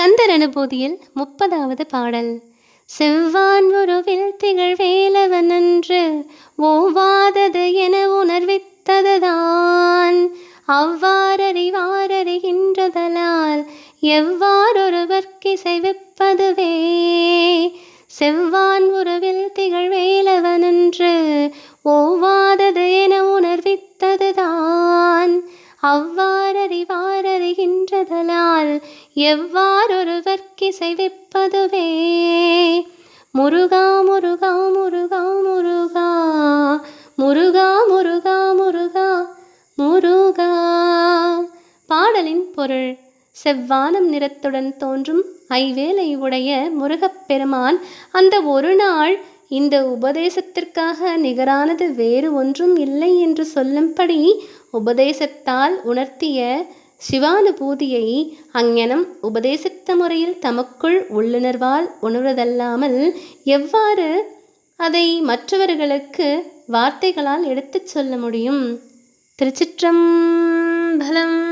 கந்தர் அனுபூதியில் முப்பதாவது பாடல். செவ்வான் உருவில் திகழ் வேலவன் ஓவாதது என உணர்வித்ததுதான். அவ்வாறறிவாரறிகின்றதலால் எவ்வாறொருவர்க்கிசைவிப்பதுவே. செவ்வான் உருவில் திகழ் வேலவன் ஓவாதது என உணர்வித்ததுதான். அவ்வா எவ்வாறொருவர்க்கிசைவிப்பதுவே முருகா முருகா முருகா முருகா முருகா முருகா முருகா முருகா. பாடலின் பொருள் செவ்வானம் நிறத்துடன் தோன்றும் ஐவேலை உடைய முருகப்பெருமான் அந்த ஒரு நாள் இந்த உபதேசத்திற்காக நிகரானது வேறு ஒன்றும் இல்லை என்று சொல்லும்படி உபதேசத்தால் உணர்த்திய சிவானுபூதியை அங்ஙனம் உபதேசித்த முறையில் தமக்குள் உள்ளுணர்வால் உணர்வதல்லாமல் எவ்வாறு அதை மற்றவர்களுக்கு வார்த்தைகளால் எடுத்துச் சொல்ல முடியும்? திருச்சிற்றம்பலம்